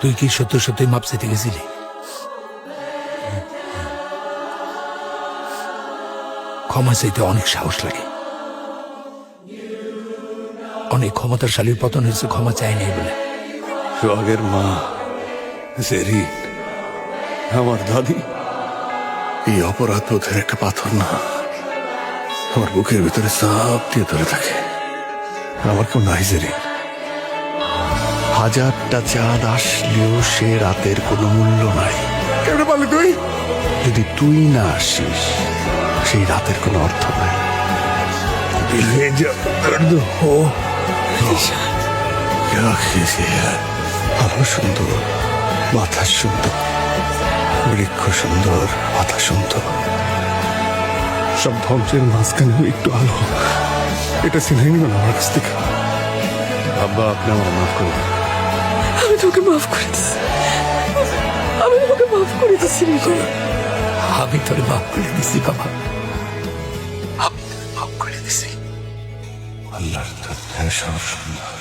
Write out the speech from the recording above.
তুই কি সত্য সত্যই মাপ চাইতে গেছিলি? ক্ষমা চাইতে অনেক সাহস লাগে। অনেক ক্ষমতার ক্ষমতাশালীর পতন হয়েছে, ক্ষমা চাই নাই বলে। সোহাগের মা, জেরিন, আমার দাদি, এই অপরাধ বোধের একটা পাথর না। আমার বুকের ভিতরে চাপ দিয়ে ধরে থাকে। আমার কেউ নাই, জেরিন। হাজারটা চাঁদ আসলেও সে রাতের কোনো মূল্য নাই। কেন পারলে তুই? যদি তুই না আসিস সেই রাতের কোনো অর্থ নাই। আলো সুন্দর মাথা সুন্দর বৃক্ষ সুন্দর মাথা সুন্দর। সব ধ্বংসের মাঝখানে একটু আলো। এটা সিনেমা আমার কাছ থেকে। আব্বা আপনি আমার মাফ করবেন আমি তোকে মাফ করে দিছি আমি তোকে মাফ করে দিছি আমি তোরে মাফ করে দিছি বাবা। মাফ করে দিছি। আল্লাহর সব সুন্দর